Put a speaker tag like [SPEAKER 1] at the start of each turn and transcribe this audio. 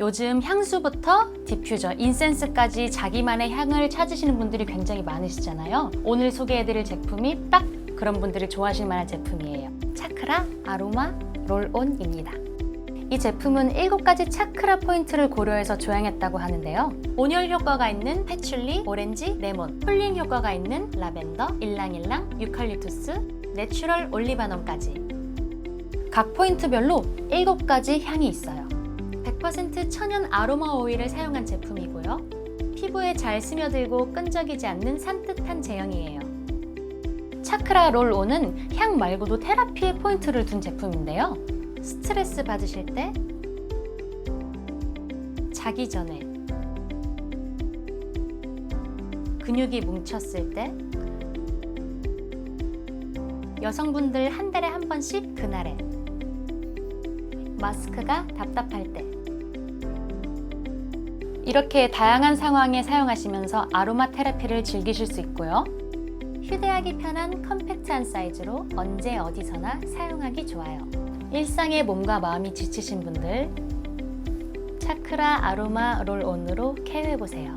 [SPEAKER 1] 요즘 향수부터 디퓨저, 인센스까지 자기만의 향을 찾으시는 분들이 굉장히 많으시잖아요. 오늘 소개해드릴 제품이 딱 그런 분들이 좋아하실 만한 제품이에요. 차크라 아로마 롤온입니다. 이 제품은 7가지 차크라 포인트를 고려해서 조향했다고 하는데요. 온열 효과가 있는 패출리, 오렌지, 레몬, 쿨링 효과가 있는 라벤더, 일랑일랑, 유칼립투스, 내추럴 올리바넘까지. 각 포인트별로 7가지 향이 있어요. 100% 천연 아로마 오일을 사용한 제품이고요. 피부에 잘 스며들고 끈적이지 않는 산뜻한 제형이에요. 차크라 롤온은 향 말고도 테라피에 포인트를 둔 제품인데요. 스트레스 받으실 때, 자기 전에, 근육이 뭉쳤을 때, 여성분들 한 달에 한 번씩 그날에, 마스크가 답답할 때, 이렇게 다양한 상황에 사용하시면서 아로마 테라피를 즐기실 수 있고요. 휴대하기 편한 컴팩트한 사이즈로 언제 어디서나 사용하기 좋아요. 일상의 몸과 마음이 지치신 분들 차크라 아로마 롤온으로 케어해보세요.